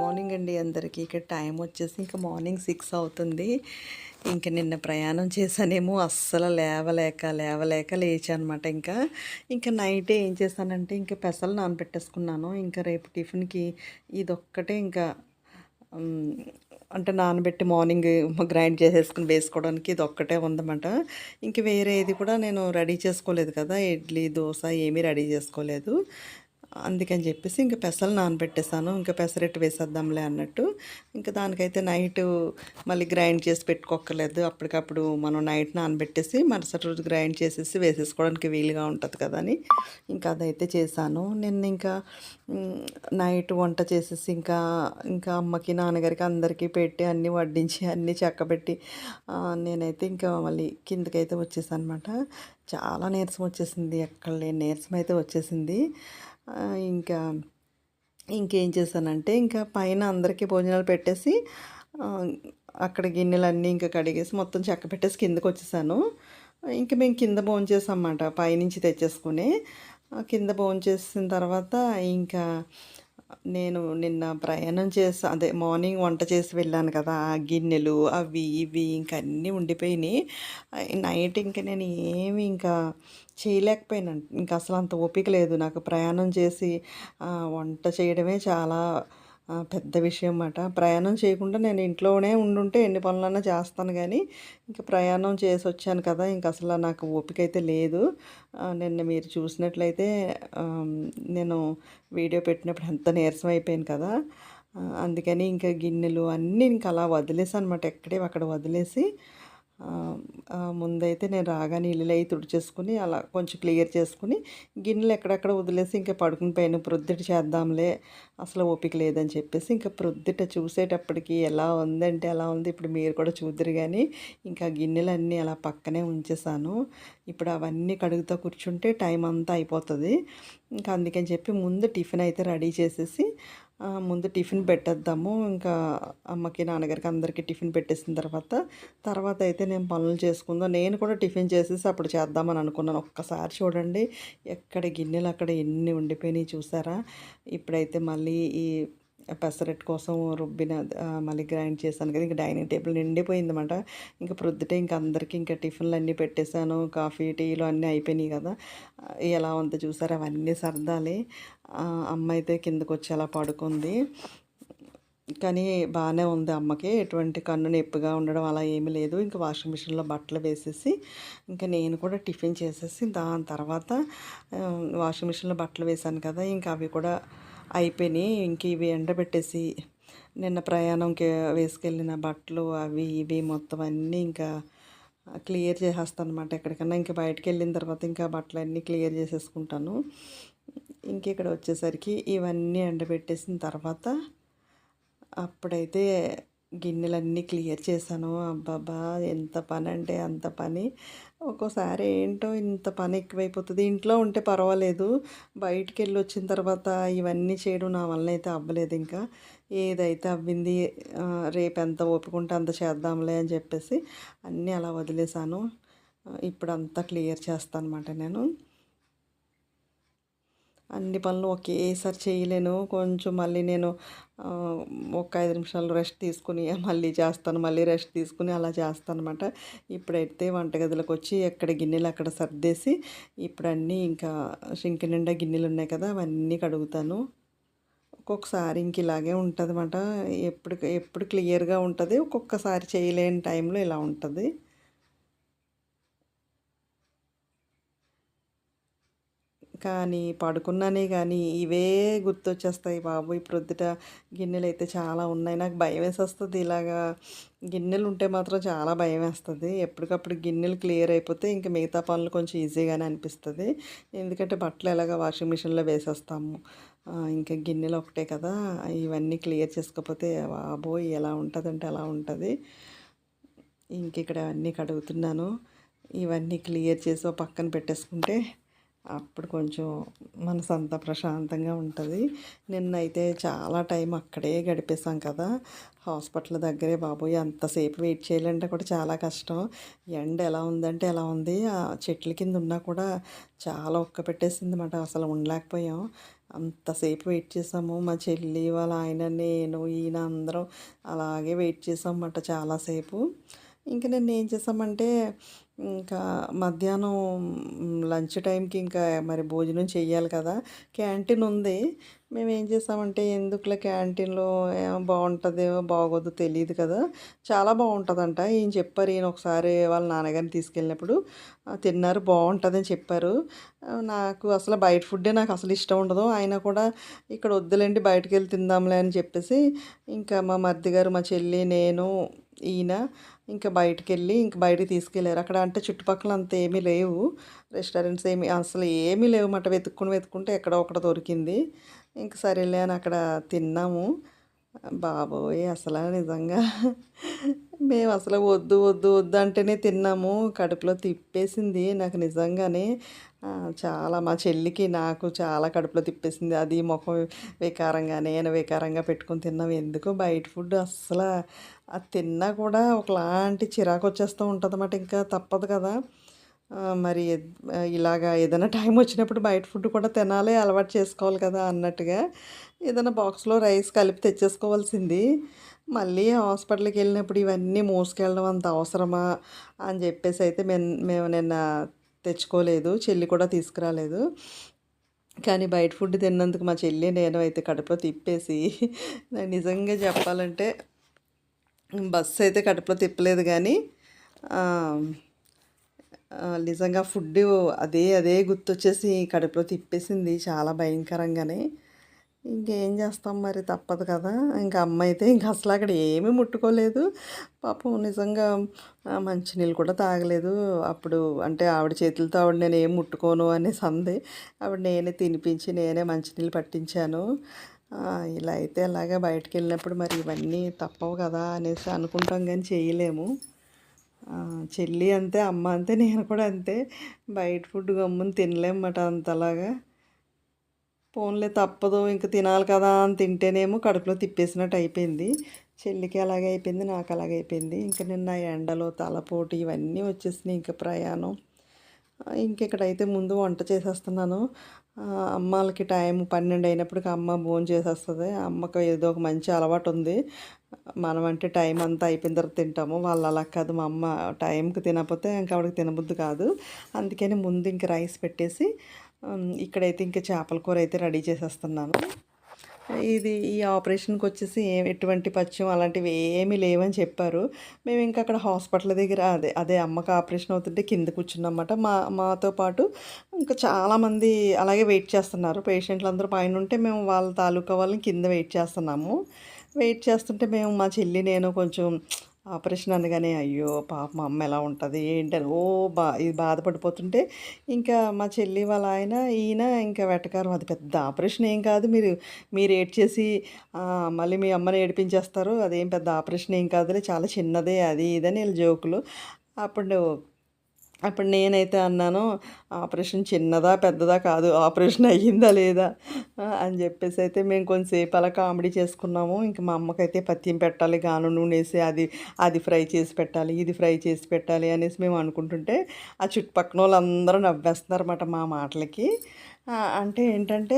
Morning అండి అందరికీ. ఇక్కడ టైం వచ్చేసి ఇంకా మార్నింగ్ సిక్స్ అవుతుంది. ఇంకా నిన్న ప్రయాణం చేశానేమో అస్సలు లేవలేక లేవలేక లేచా అనమాట ఇంకా. ఇంకా నైటే ఏం చేశానంటే ఇంకా పెసలు నానబెట్టేసుకున్నాను. ఇంకా రేపు టిఫిన్కి ఇదొక్కటే ఇంకా అంటే నానబెట్టి మార్నింగ్ గ్రైండ్ చేసేసుకుని వేసుకోవడానికి ఇది ఒక్కటే ఉందన్నమాట. ఇంక వేరే ఇది కూడా నేను రెడీ చేసుకోలేదు కదా ఇడ్లీ దోశ ఏమీ రెడీ చేసుకోలేదు. అందుకని చెప్పేసి ఇంకా పెసలు నానబెట్టేసాను ఇంకా పెసరెట్టు వేసేద్దాంలే అన్నట్టు. ఇంకా దానికైతే నైట్ మళ్ళీ గ్రైండ్ చేసి పెట్టుకోక్కర్లేదు. అప్పటికప్పుడు మనం నైట్ నానబెట్టేసి మరుసటి రోజు గ్రైండ్ చేసేసి వేసేసుకోవడానికి వీలుగా ఉంటుంది కదా అని ఇంకా అదైతే చేశాను. నిన్న ఇంకా నైట్ వంట చేసేసి ఇంకా ఇంకా అమ్మకి నాన్నగారికి అందరికీ పెట్టి అన్నీ వడ్డించి అన్నీ చక్కబెట్టి నేనైతే ఇంకా మళ్ళీ కిందకైతే వచ్చేసాను అనమాట చాలా నీరసం వచ్చేసింది. ఎక్కడ లేని నీరసం అయితే వచ్చేసింది. ఇంకా ఇంకేం చేశానంటే ఇంకా పైన అందరికీ భోజనాలు పెట్టేసి అక్కడ గిన్నెలన్నీ ఇంకా కడిగేసి మొత్తం చెక్క పెట్టేసి కిందకు వచ్చేసాను ఇంకా మేము కింద భోంచేసామన్నమాట పైనుంచి తెచ్చేసుకుని. కింద భోంచేసిన తర్వాత ఇంకా నేను నిన్న ప్రయాణం చేసి అదే మార్నింగ్ వంట చేసి వెళ్ళాను కదా ఆ గిన్నెలు అవి ఇవి ఇంకా అన్నీ ఉండిపోయినాయి. నైట్ ఇంకా నేను ఏమి ఇంకా చేయలేకపోయినాను ఇంకా అసలు అంత ఓపిక లేదు. నాకు ప్రయాణం చేసి వంట చేయడమే చాలా పెద్ద విషయం అన్నమాట. ప్రయాణం చేయకుండా నేను ఇంట్లోనే ఉండుంటే ఎన్ని పనులన్నా చేస్తాను కానీ ఇంకా ప్రయాణం చేసి వచ్చాను కదా ఇంకా అసలు నాకు ఓపిక అయితే లేదు. నిన్న మీరు చూసినట్లయితే నేను వీడియో పెట్టినప్పుడు ఎంత నీరసం అయిపోయాను కదా. అందుకని ఇంకా గిన్నెలు అన్నీ ఇంకా అలా వదిలేసి అనమాట ఎక్కడే అక్కడ వదిలేసి ముందైతే నేను రాగానే ఇల్లు అయి తుడిచేసుకుని అలా కొంచెం క్లియర్ చేసుకుని గిన్నెలు ఎక్కడెక్కడ వదిలేసి ఇంకా పడుకుని పైన ప్రొద్దుట చేద్దాంలే అసలు ఓపిక లేదని చెప్పేసి ఇంకా ప్రొద్దుట చూసేటప్పటికి ఎలా ఉందంటే ఎలా ఉంది ఇప్పుడు మీరు కూడా చూద్దరు కానీ ఇంకా గిన్నెలన్నీ అలా పక్కనే ఉంచేసాను. ఇప్పుడు అవన్నీ కడుగుతూ కూర్చుంటే టైం అంతా అయిపోతుంది. ఇంకా అందుకని చెప్పి ముందు టిఫిన్ అయితే రెడీ చేసేసి ముందు టిఫిన్ పెట్టేద్దాము. ఇంకా అమ్మకి నాన్నగారికి అందరికీ టిఫిన్ పెట్టేసిన తర్వాత తర్వాత అయితే నేను పనులు చేసుకుందాం. నేను కూడా టిఫిన్ చేసేసి అప్పుడు చేద్దామని అనుకున్నాను. ఒక్కసారి చూడండి ఎక్కడ గిన్నెలు అక్కడ ఎన్ని ఉండిపోయినాయి చూసారా? ఇప్పుడైతే మళ్ళీ ఈ పెసరట్టు కోసం రుబ్బిన మళ్ళీ గ్రైండ్ చేశాను కదా ఇంకా డైనింగ్ టేబుల్ నిండిపోయింది అనమాట ఇంకా ప్రొద్దుటే ఇంకా అందరికీ ఇంకా టిఫిన్లు అన్నీ పెట్టేశాను కాఫీ టీలు అన్నీ అయిపోయినాయి కదా. ఎలా ఉందో చూసారు? అవన్నీ సర్దాలి. అమ్మ అయితే కిందకు వచ్చి అలా పడుకుంది. కానీ బాగానే ఉంది అమ్మకి. ఎటువంటి కన్ను నొప్పిగా ఉండడం అలా ఏమీ లేదు. ఇంకా వాషింగ్ మిషన్లో బట్టలు వేసేసి ఇంకా నేను కూడా టిఫిన్ చేసేసి దాని తర్వాత వాషింగ్ మిషన్లో బట్టలు వేశాను కదా ఇంకా అవి కూడా అయిపోయినాయి. ఇంక ఇవి ఎండబెట్టేసి నిన్న ప్రయాణంకి వేసుకెళ్ళిన బట్టలు అవి ఇవి మొత్తం అన్నీ ఇంకా క్లియర్ చేసేస్తాను అనమాట ఎక్కడికన్నా. ఇంకా బయటకు వెళ్ళిన తర్వాత ఇంకా బట్టలు అన్నీ క్లియర్ చేసేసుకుంటాను. ఇంక ఇక్కడ వచ్చేసరికి ఇవన్నీ ఎండబెట్టేసిన తర్వాత అప్పుడైతే గిన్నెలన్నీ క్లియర్ చేశాను. అబ్బాబా ఎంత పని అంటే అంత పని. ఒక్కోసారి ఏంటో ఇంత పని ఎక్కువైపోతుంది. ఇంట్లో ఉంటే పర్వాలేదు. బయటికి వెళ్ళి వచ్చిన తర్వాత ఇవన్నీ చేయడం నా వలన అయితే అవ్వలేదు ఇంకా. ఏదైతే అవ్వింది రేపు ఎంత ఓపుకుంటే అంత చేద్దాంలే అని చెప్పేసి అన్నీ అలా వదిలేశాను. ఇప్పుడు అంతా క్లియర్ చేస్తాను అనమాట నేను. అన్ని పనులు ఒకేసారి చేయలేను. కొంచెం మళ్ళీ నేను ఒక ఐదు నిమిషాలు రెస్ట్ తీసుకుని మళ్ళీ చేస్తాను మళ్ళీ రెస్ట్ తీసుకుని అలా చేస్తాను అనమాట ఇప్పుడైతే వంటగదిలోకి వచ్చి ఎక్కడ గిన్నెలు అక్కడ సర్దేసి ఇప్పుడు అన్నీ ఇంకా షింక్ నిండా గిన్నెలు ఉన్నాయి కదా అవన్నీ కడుగుతాను. ఒక్కొక్కసారి ఇంక ఇలాగే ఉంటుంది అనమాట ఎప్పుడు ఎప్పుడు క్లియర్గా ఉంటుంది ఒక్కొక్కసారి చేయలేని టైంలో ఇలా ఉంటుంది. కానీ పడుకున్నానే కానీ ఇవే గుర్తొచ్చేస్తాయి బాబు. ఇప్పుడు ప్రొద్దుట గిన్నెలు అయితే చాలా ఉన్నాయి. నాకు భయం వేసేస్తుంది ఇలాగా. గిన్నెలు ఉంటే మాత్రం చాలా భయం వేస్తుంది ఎప్పటికప్పుడు గిన్నెలు క్లియర్ అయిపోతే ఇంకా మిగతా పనులు కొంచెం ఈజీగానే అనిపిస్తుంది. ఎందుకంటే బట్టలు ఎలాగ వాషింగ్ మిషన్లో వేసేస్తాము. ఇంకా గిన్నెలు ఒకటే కదా. ఇవన్నీ క్లియర్ చేసుకోకపోతే బాబోయ్ ఎలా ఉంటుందంటే అలా ఉంటుంది. ఇంక ఇక్కడ అన్నీ కడుగుతున్నాను. ఇవన్నీ క్లియర్ చేసి పక్కన పెట్టేసుకుంటే అప్పుడు కొంచెం మనసు అంతా ప్రశాంతంగా ఉంటుంది. నిన్నైతే చాలా టైం అక్కడే గడిపేశాం కదా. హాస్పిటల్ దగ్గరే బాబోయ్ అంతసేపు వెయిట్ చేయాలంటే కూడా చాలా కష్టం. ఎండ ఎలా ఉందంటే ఎలా ఉంది. ఆ చెట్ల కింద ఉన్నా కూడా చాలా ఒక్క పెట్టేసింది మాట అసలు ఉండలేకపోయాం. అంతసేపు వెయిట్ చేసాము. మా చెల్లి వాళ్ళ ఆయన నేను ఈయన అందరం అలాగే వెయిట్ చేసాం చేసామన్నమాట చాలాసేపు. ఇంకా నేను ఏం చేసామంటే ఇంకా మధ్యాహ్నం లంచ్ టైంకి ఇంకా మరి భోజనం చెయ్యాలి కదా. క్యాంటీన్ ఉంది. మేము ఏం చేసామంటే ఎందుకులే క్యాంటీన్లో ఏమో బాగోదు బాగోదో తెలియదు కదా. చాలా బాగుంటుందంట ఈయన చెప్పారు ఈయన ఒకసారి వాళ్ళ నాన్నగారిని తీసుకెళ్ళినప్పుడు తిన్నారు బాగుంటుందని చెప్పారు. నాకు అసలు బయట ఫుడ్డే నాకు అసలు ఇష్టం ఉండదు. ఆయన కూడా ఇక్కడ వద్దులేండి బయటకు వెళ్ళి తిందాంలే అని చెప్పేసి ఇంకా మా మర్ది గారు మా చెల్లి నేను ఈయన ఇంకా బయటకు వెళ్ళి ఇంకా బయటకు తీసుకెళ్ళారు. అక్కడ అంటే చుట్టుపక్కల అంత ఏమీ లేవు. రెస్టారెంట్స్ ఏమి అసలు ఏమీ లేవు మాట వెతుక్కుని వెతుక్కుంటే ఎక్కడో ఒకటి దొరికింది. ఇంక సరేలే అని అక్కడ తిన్నాము. బాబోయ్ అసలు నిజంగా. మేము అసలు వద్దు వద్దు వద్దు అంటేనే తిన్నాము. కడుపులో తిప్పేసింది నాకు నిజంగానే. చాలా మా చెల్లికి నాకు చాలా కడుపులో తిప్పేసింది. అది ముఖం వికారంగా నేను వికారంగా పెట్టుకుని తిన్నాం. ఎందుకో బయట ఫుడ్ అస్సలు అది తిన్నా కూడా ఒకలాంటి చిరాకు వచ్చేస్తూ ఉంటుంది అన్నమాట ఇంకా తప్పదు కదా. మరి ఇలాగా ఏదైనా టైం వచ్చినప్పుడు బయట ఫుడ్ కూడా తినాలి అలవాటు చేసుకోవాలి కదా అన్నట్టుగా ఏదైనా బాక్స్లో రైస్ కలిపి తెచ్చేసుకోవాల్సింది. మళ్ళీ హాస్పిటల్కి వెళ్ళినప్పుడు ఇవన్నీ మోసుకెళ్ళడం అంత అవసరమా అని చెప్పేసి అయితే మేము మేము నిన్న తెచ్చుకోలేదు చెల్లి కూడా తీసుకురాలేదు. కానీ బయట ఫుడ్ తిన్నందుకు మా చెల్లి నేను అయితే కడుపులో తిప్పేసి నిజంగా చెప్పాలంటే బస్సు అయితే కడుపులో తిప్పలేదు కానీ నిజంగా ఫుడ్ అదే అదే గుర్తొచ్చేసి కడుపులో తిప్పేసింది చాలా భయంకరంగానే. ఇంకేం చేస్తాం మరి? తప్పదు కదా. ఇంకా అమ్మ అయితే ఇంకా అసలు అక్కడ ఏమీ ముట్టుకోలేదు. పాపం నిజంగా మంచినీళ్ళు కూడా తాగలేదు. అప్పుడు అంటే ఆవిడ చేతులతో ఆవిడ నేను ఏం ముట్టుకోను అనేసి అంది. ఆవిడ నేనే తినిపించి నేనే మంచినీళ్ళు పట్టించాను. ఇలా అయితే అలాగే బయటకు వెళ్ళినప్పుడు మరి ఇవన్నీ తప్పవు కదా అనేసి అనుకుంటాం కానీ చేయలేము. చెల్లి అంతే అమ్మ అంతే నేను కూడా అంతే. బయట ఫుడ్ గమ్ముని తినలేమట అంతలాగా. పోన్లే తప్పదు ఇంక తినాలి కదా అని తింటేనేమో కడుపులో తిప్పేసినట్టు అయిపోయింది. చెల్లికి అలాగే అయిపోయింది నాకు అలాగే అయిపోయింది. ఇంకా నిన్న ఎండలో తలపోటు ఇవన్నీ వచ్చేసినాయి ఇంకా ప్రయాణం. ఇంకెక్కడైతే ఇక్కడైతే ముందు వంట చేసేస్తున్నాను. అమ్మాలకి టైం పన్నెండు అయినప్పటికి అమ్మ భోజనం చేసేస్తుంది అమ్మకు ఏదో ఒక మంచి అలవాటు ఉంది. మనం అంటే టైం అంతా అయిపోయిన తర్వాత తింటాము. వాళ్ళు అలా కాదు మా అమ్మ టైంకి తినకపోతే ఇంకా ఆవిడకి తినబుద్ధి కాదు. అందుకని ముందు ఇంక రైస్ పెట్టేసి ఇక్కడైతే ఇంకా చేపల కూర అయితే రెడీ చేసేస్తున్నాను. ఇది ఈ ఆపరేషన్కి వచ్చేసి ఏ ఎటువంటి పచ్చం అలాంటివి ఏమీ లేవని చెప్పారు. మేము ఇంకా అక్కడ హాస్పిటల్ దగ్గర అదే అదే అమ్మకి ఆపరేషన్ అవుతుంటే కింద కూర్చున్నమాట మా మాతో పాటు ఇంకా చాలామంది అలాగే వెయిట్ చేస్తున్నారు. పేషెంట్లు అందరూ పైన ఉంటే మేము వాళ్ళ తాలూకా వాళ్ళని కింద వెయిట్ చేస్తున్నాము. వెయిట్ చేస్తుంటే మేము మా చెల్లి నేను కొంచెం ఆపరేషన్ అనగానే అయ్యో పాప మా అమ్మ ఎలా ఉంటుంది? ఏంటని ఓ బా ఇది బాధపడిపోతుంటే ఇంకా మా చెల్లి వాళ్ళ ఆయన ఈయన ఇంకా వెటకారం. అది పెద్ద ఆపరేషన్ ఏం కాదు. మీరు మీరు ఏడ్చేసి చేసి మళ్ళీ మీ అమ్మని ఏడిపించేస్తారు. అదేం పెద్ద ఆపరేషన్ ఏం కాదులే. చాలా చిన్నదే అది ఇదని వీళ్ళ జోకులు. అప్పుడు అప్పుడు నేనైతే అన్నాను ఆపరేషన్ చిన్నదా పెద్దదా కాదు ఆపరేషన్ అయ్యిందా లేదా? అని చెప్పేసి అయితే మేము కొంచెంసేపు అలా కామెడీ చేసుకున్నాము. ఇంకా మా అమ్మకైతే పత్యం పెట్టాలి గాను నూనె వేసి అది అది ఫ్రై చేసి పెట్టాలి ఇది ఫ్రై చేసి పెట్టాలి అనేసి మేము అనుకుంటుంటే ఆ చుట్టుపక్కన వాళ్ళందరూ నవ్వేస్తున్నారన్నమాట మా మాటలకి. అంటే ఏంటంటే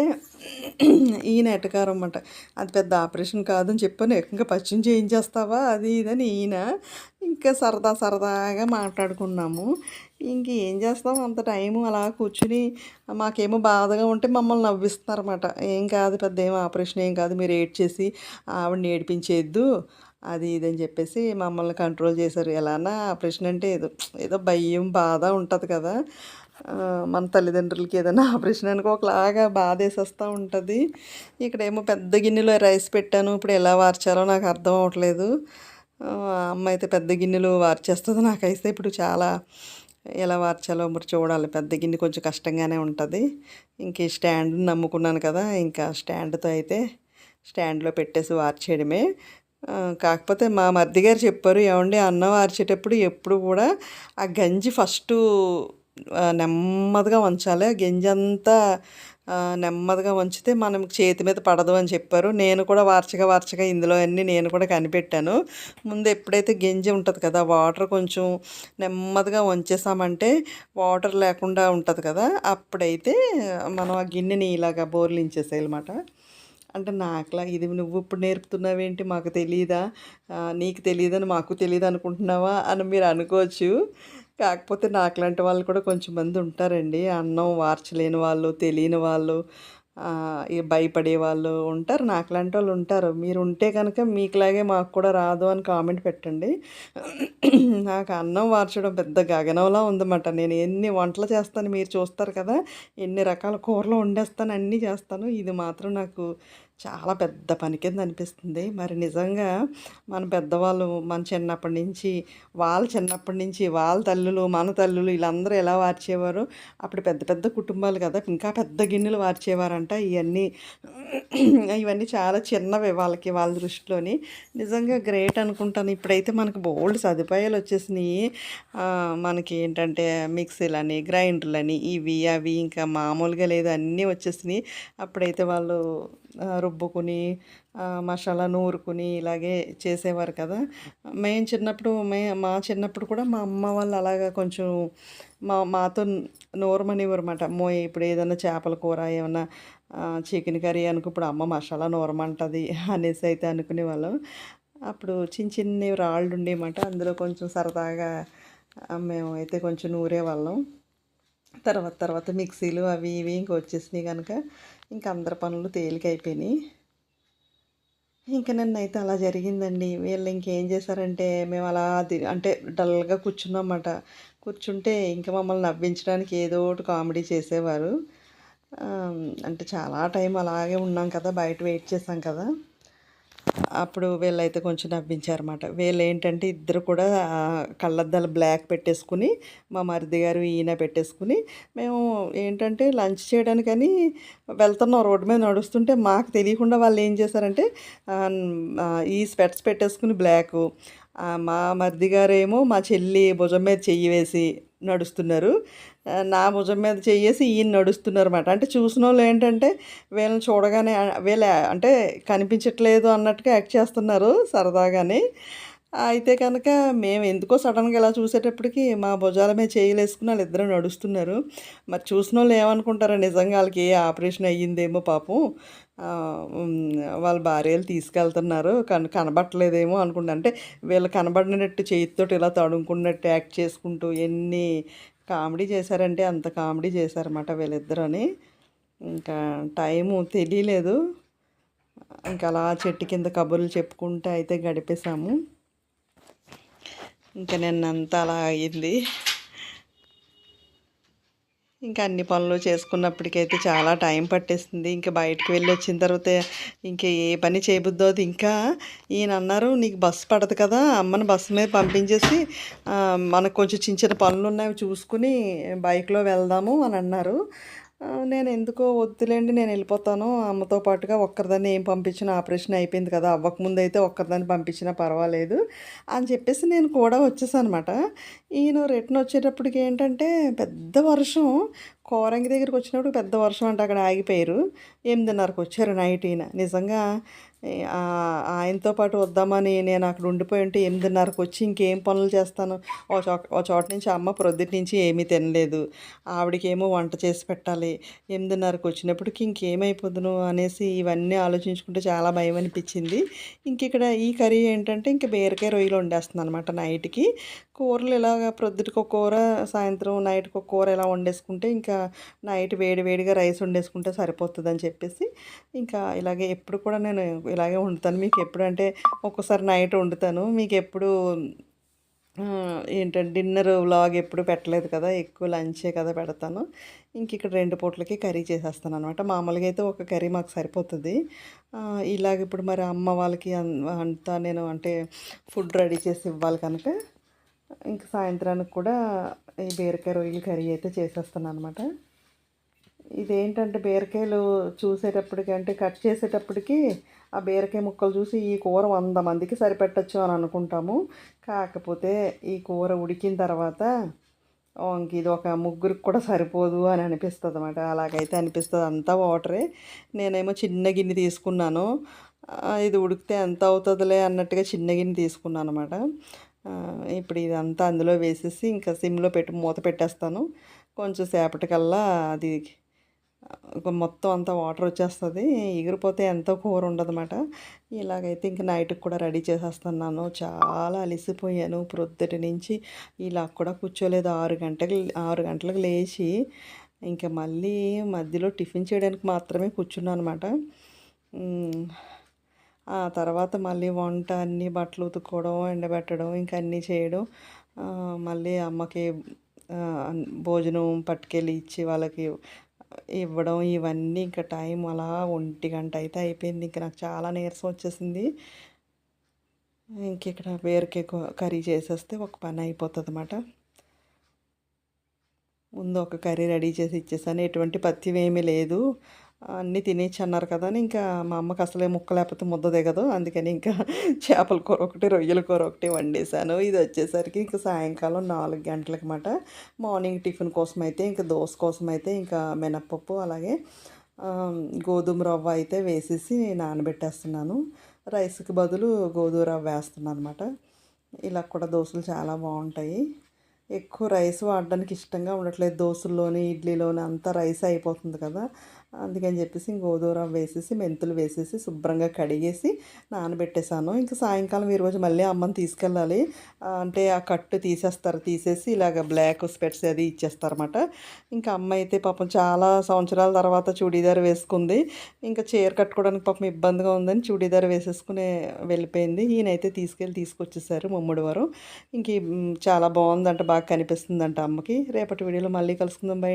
ఈయన ఎటకారం అన్నమాట. అది పెద్ద ఆపరేషన్ కాదని చెప్పాను ఇంకా పచ్చిం చేయించేస్తావా? అది ఇదని ఈయన ఇంకా సరదా సరదాగా మాట్లాడుకున్నాము. ఇంక ఏం చేస్తాం? అంత టైము అలా కూర్చుని మాకేమో బాధగా ఉంటే మమ్మల్ని నవ్విస్తున్నారన్నమాట. ఏం కాదు పెద్ద ఏం ఆపరేషన్ ఏం కాదు మీరు ఏడ్చేసి ఆవిడని ఏడిపించేద్దు అది ఇదని చెప్పేసి మమ్మల్ని కంట్రోల్ చేశారు. ఎలానా ఆపరేషన్ అంటే ఏదో ఏదో భయం బాధ ఉంటుంది కదా. మన తల్లిదండ్రులకి ఏదైనా ఆపరేషన్ అనుకో ఒకలాగా బాధ వేసేస్తూ ఉంటుంది. ఇక్కడేమో పెద్ద గిన్నెలో రైస్ పెట్టాను ఇప్పుడు ఎలా వార్చాలో నాకు అర్థం అవ్వట్లేదు అమ్మ అయితే పెద్ద గిన్నెలు వార్చేస్తుంది నాకైతే ఇప్పుడు చాలా ఎలా వార్చాలో మరి చూడాలి. పెద్ద గిన్నె కొంచెం కష్టంగానే ఉంటుంది. ఇంక స్టాండ్ నమ్ముకున్నాను కదా ఇంకా స్టాండ్తో అయితే స్టాండ్లో పెట్టేసి వార్చేయడమే. కాకపోతే మా మరిది గారు చెప్పారు ఏమండి అన్నం వార్చేటప్పుడు ఎప్పుడు కూడా ఆ గంజి ఫస్ట్ నెమ్మదిగా వంచాలి. గింజంతా నెమ్మదిగా వంచితే మనం చేతి మీద పడదు అని చెప్పారు. నేను కూడా వార్చగా వార్చగా ఇందులో అన్నీ నేను కూడా కనిపెట్టాను. ముందు ఎప్పుడైతే గింజ ఉంటుంది కదా వాటర్ కొంచెం నెమ్మదిగా వంచేసామంటే వాటర్ లేకుండా ఉంటుంది కదా అప్పుడైతే మనం ఆ గిన్నెని ఇలాగా బోర్లించేసేయాలన్నమాట. అంటే నాకులా ఇది నువ్వు ఇప్పుడు నేర్పుతున్నావేంటి మాకు తెలియదా నీకు తెలియదని మాకు తెలియదు అనుకుంటున్నావా అని మీరు అనుకోవచ్చు. కాకపోతే నాకులాంటి వాళ్ళు కూడా కొంచెం మంది ఉంటారండి. అన్నం వార్చలేని వాళ్ళు తెలియని వాళ్ళు భయపడే వాళ్ళు ఉంటారు. నాకులాంటి వాళ్ళు ఉంటారు. మీరు ఉంటే కనుక మీకులాగే మాకు కూడా రాదు అని కామెంట్ పెట్టండి. నాకు అన్నం వార్చడం పెద్ద గగనంలా ఉందన్నమాట. నేను ఎన్ని వంటలు చేస్తాను మీరు చూస్తారు కదా ఎన్ని రకాల కూరలు వండేస్తాను అన్నీ చేస్తాను. ఇది మాత్రం నాకు చాలా పెద్ద పని కింద అనిపిస్తుంది. మరి నిజంగా మన పెద్దవాళ్ళు మన చిన్నప్పటి నుంచి వాళ్ళ చిన్నప్పటి నుంచి వాళ్ళ తల్లులు మన తల్లులు వీళ్ళందరూ ఎలా వార్చేవారు అప్పుడు పెద్ద పెద్ద కుటుంబాలు కదా ఇంకా పెద్ద గిన్నెలు వార్చేవారంట. ఇవన్నీ ఇవన్నీ చాలా చిన్నవి వాళ్ళకి వాళ్ళ దృష్టిలోని. నిజంగా గ్రేట్ అనుకుంటాను. ఇప్పుడైతే మనకు బోల్డ్ సదుపాయాలు వచ్చేసినాయి. మనకి ఏంటంటే మిక్సీలని గ్రైండర్లని ఇవి అవి ఇంకా మామూలుగా లేదు. అన్నీ వచ్చేసినాయి. అప్పుడైతే వాళ్ళు రుబ్బుకుని మసాలా నూరుకుని ఇలాగే చేసేవారు కదా. మేము చిన్నప్పుడు మే మా చిన్నప్పుడు కూడా మా అమ్మ వాళ్ళు అలాగా కొంచెం మా మాతో నూరమనేవారు అనమాట మో ఇప్పుడు ఏదైనా చేపల కూర ఏమన్నా చికెన్ కర్రీ అనుకు ఇప్పుడు అమ్మ మసాలా నూరమంటుంది అనేసి అయితే అనుకునే వాళ్ళం. అప్పుడు చిన్న చిన్న రాళ్ళు ఉండేమాట అందులో కొంచెం సరదాగా మేము అయితే కొంచెం నూరేవాళ్ళం తర్వాత తర్వాత మిక్సీలు అవి ఇవి ఇంక వచ్చేసినాయి కనుక ఇంక అందరి పనులు తేలికైపోయినాయి ఇంకా నిన్నైతే అలా జరిగిందండి. వీళ్ళు ఇంకేం చేశారంటే మేము అలా అంటే డల్గా కూర్చున్నామన్నమాట. కూర్చుంటే ఇంకా మమ్మల్ని నవ్వించడానికి ఏదో ఒకటి కామెడీ చేసేవారు. అంటే చాలా టైం అలాగే ఉన్నాం కదా బయట వెయిట్ చేసాం కదా. అప్పుడు వీళ్ళైతే కొంచెం నవ్వించారన్నమాట. వీళ్ళు ఏంటంటే ఇద్దరు కూడా కళ్ళద్దాలు బ్లాక్ పెట్టేసుకుని మా మరిది గారు ఈయన పెట్టేసుకుని మేము ఏంటంటే లంచ్ చేయడానికని వెళ్తున్నాం రోడ్డు మీద నడుస్తుంటే మాకు తెలియకుండా వాళ్ళు ఏం చేశారంటే ఈ స్వెట్స్ పెట్టేసుకుని బ్లాక్ మా మరిది గారేమో మా చెల్లి భుజం మీద చెయ్యి వేసి నడుస్తున్నారు. నా భుజం మీద చేసి ఈయన నడుస్తున్నారు అనమాట అంటే చూసిన వాళ్ళు ఏంటంటే వీళ్ళని చూడగానే వీళ్ళ అంటే కనిపించట్లేదు అన్నట్టుగా యాక్ట్ చేస్తున్నారు సరదాగానే. అయితే కనుక మేము ఎందుకో సడన్గా ఇలా చూసేటప్పటికి మా భుజాల మీద చేయలేసుకుని వాళ్ళు ఇద్దరు నడుస్తున్నారు. మరి చూసిన వాళ్ళు ఏమనుకుంటారో నిజంగా వాళ్ళకి ఏ ఆపరేషన్ అయ్యిందేమో పాపం. వాళ్ళ భార్యలు తీసుకెళ్తున్నారు. కను కనబట్టలేదేమో అనుకుంటా. అంటే వీళ్ళు కనబడినట్టు చేతితో ఇలా తడుముకున్నట్టు యాక్ట్ చేసుకుంటూ ఎన్ని కామెడీ చేశారంటే అంత కామెడీ చేశారన్నమాట వీళ్ళిద్దరని. ఇంకా టైము తెలియలేదు. ఇంకా అలా చెట్టు కింద కబుర్లు చెప్పుకుంటూ అయితే గడిపేశాము. ఇంకా నిన్నంతా అలా అయ్యింది. ఇంకా అన్ని పనులు చేసుకున్నప్పటికైతే చాలా టైం పట్టేస్తుంది ఇంకా బయటకు వెళ్ళి వచ్చిన తర్వాత ఇంకా ఏ పని చేయబుద్దో అది ఇంకా ఈయన అన్నారు నీకు బస్సు పడదు కదా అమ్మని బస్సు మీద పంపించేసి మనకు కొంచెం చిన్న చిన్న పనులు ఉన్నాయి చూసుకుని బైక్లో వెళ్దాము అని అన్నారు. నేను ఎందుకో వద్దులేండి నేను వెళ్ళిపోతాను అమ్మతో పాటుగా ఒక్కరిదాన్ని ఏం పంపించిన ఆపరేషన్ అయిపోయింది కదా అవ్వకముందు అయితే ఒక్కరిదాన్ని పంపించినా పర్వాలేదు అని చెప్పేసి నేను కూడా వచ్చేసాను అనమాట ఈయన రిటర్న్ వచ్చేటప్పటికి ఏంటంటే పెద్ద వర్షం. కోరంగి దగ్గరికి వచ్చినప్పుడు పెద్ద వర్షం అంటే అక్కడ ఆగిపోయారు. ఎనిమిదిన్నరకు వచ్చారు నైట్ ఈయన. నిజంగా ఆయనతో పాటు వద్దామని నేను అక్కడ ఉండిపోయి ఉంటే ఎనిమిదిన్నరకు వచ్చి ఇంకేం పనులు చేస్తాను? ఓ చోట ఓ చోట నుంచి అమ్మ ప్రొద్దుటి నుంచి ఏమీ తినలేదు. ఆవిడకేమో వంట చేసి పెట్టాలి. ఎనిమిదిన్నరకు వచ్చినప్పటికి ఇంకేమైపోదును అనేసి ఇవన్నీ ఆలోచించుకుంటే చాలా భయం అనిపించింది. ఇంక ఇక్కడ ఈ కర్రీ ఏంటంటే ఇంక బీరకాయ రొయ్యలు వండేస్తుంది అనమాట నైట్కి. కూరలు ఇలాగ ప్రొద్దుటికి ఒక కూర సాయంత్రం నైట్కి ఒక కూర ఇలా వండేసుకుంటే ఇంకా నైట్ వేడి వేడిగా రైస్ వండేసుకుంటే సరిపోతుంది అని చెప్పేసి ఇంకా ఇలాగే ఎప్పుడు కూడా నేను ఇలాగే వండుతాను. మీకు ఎప్పుడు అంటే ఒక్కోసారి నైట్ వండుతాను. మీకు ఎప్పుడు ఏంటంటే డిన్నర్ వ్లాగ్ ఎప్పుడు పెట్టలేదు కదా ఎక్కువ లంచే కదా పెడతాను. ఇంక ఇక్కడ రెండు పూట్లకి కర్రీ చేసేస్తాను అనమాట మామూలుగా అయితే ఒక కర్రీ మాకు సరిపోతుంది. ఇలాగ ఇప్పుడు మరి అమ్మ వాళ్ళకి అంతా నేను అంటే ఫుడ్ రెడీ చేసి ఇవ్వాలి కనుక ఇంక సాయంత్రానికి కూడా ఈ బీరకాయ రొయ్యలు కర్రీ అయితే చేసేస్తాను అనమాట ఇదేంటంటే బీరకాయలు చూసేటప్పటికి అంటే కట్ చేసేటప్పటికి ఆ బీరకాయ ముక్కలు చూసి ఈ కూర వంద మందికి సరిపెట్టచ్చు అని అనుకుంటాము. కాకపోతే ఈ కూర ఉడికిన తర్వాత ఇంక ఇది ఒక ముగ్గురికి కూడా సరిపోదు అని అనిపిస్తుంది అనమాట అలాగైతే అనిపిస్తుంది అంతా వాటరే. నేనేమో చిన్న గిన్నె తీసుకున్నాను. ఇది ఉడికితే ఎంత అవుతుందిలే అన్నట్టుగా చిన్న గిన్నె తీసుకున్నాను అనమాట ఇప్పుడు ఇదంతా అందులో వేసేసి ఇంకా సిమ్లో పెట్టి మూత పెట్టేస్తాను. కొంచెం సేపటికల్లా అది మొత్తం అంతా వాటర్ వచ్చేస్తుంది. ఎగిరిపోతే ఎంతో కూర ఉండదన్నమాట. ఇలాగైతే ఇంక నైట్కి కూడా రెడీ చేసేస్తున్నాను. చాలా అలిసిపోయాను ప్రొద్దుటి నుంచి. ఇలా కూడా కూర్చోలేదు. ఆరు గంటలకు ఆరు గంటలకు లేచి ఇంకా మళ్ళీ మధ్యలో టిఫిన్ చేయడానికి మాత్రమే కూర్చున్నాను అనమాట ఆ తర్వాత మళ్ళీ వంట అన్ని బట్టలు ఉతుక్కోవడం ఎండబెట్టడం ఇంకా అన్నీ చేయడం. మళ్ళీ అమ్మకి భోజనం పట్టుకెళ్ళి ఇచ్చి వాళ్ళకి ఇవ్వడం ఇవన్నీ ఇంకా టైం అలా ఒంటి గంట అయితే అయిపోయింది. ఇంకా నాకు చాలా నీరసం వచ్చేసింది. ఇంక ఇక్కడ బీరకాయ కర్రీ చేసేస్తే ఒక పని అయిపోతుంది అన్నమాట ముందు ఒక కర్రీ రెడీ చేసి ఇచ్చేసాను. ఎటువంటి పత్యం ఏమీ లేదు. అన్నీ తినేసి అన్నారు కదా అని ఇంకా మా అమ్మకి అసలే ముక్క లేకపోతే ముద్ద దిగదు అందుకని ఇంకా చేపల కూర ఒకటి రొయ్యల కూర ఒకటి వండేసాను ఇది వచ్చేసరికి ఇంకా సాయంకాలం నాలుగు గంటలకు మాట. మార్నింగ్ టిఫిన్ కోసం అయితే ఇంకా దోశ కోసం అయితే ఇంకా మినప్పప్పు అలాగే గోధుమ రవ్వ అయితే వేసేసి నానబెట్టేస్తున్నాను. రైస్కి బదులు గోధుమ రవ్వ వేస్తున్నాను అనమాట ఇలా కూడా దోశలు చాలా బాగుంటాయి. ఎక్కువ రైస్ వాడడానికి ఇష్టంగా ఉండట్లేదు. దోశల్లోని ఇడ్లీలోని అంతా రైస్ అయిపోతుంది కదా. అందుకని చెప్పేసి గోధుమ వేసేసి మెంతులు వేసేసి శుభ్రంగా కడిగేసి నానబెట్టేశాను ఇంకా సాయంకాలం ఈరోజు మళ్ళీ అమ్మని తీసుకెళ్ళాలి. అంటే ఆ కట్టు తీసేస్తారు. తీసేసి ఇలాగ బ్లాక్ స్పెట్స్ అది ఇచ్చేస్తారన్నమాట. ఇంకా అమ్మ అయితే పాపం చాలా సంవత్సరాల తర్వాత చూడీదార్ వేసుకుంది. ఇంకా చీర కట్టుకోవడానికి పాపం ఇబ్బందిగా ఉందని చూడీదార్ వేసేసుకునే వెళ్ళిపోయింది. ఈయనైతే తీసుకెళ్ళి తీసుకొచ్చేసారు ముమ్ముడి వారు. ఇంక చాలా బాగుందంట బాగా కనిపిస్తుందంట అమ్మకి. రేపటి వీడియోలో మళ్ళీ కలుసుకుందాం. బయట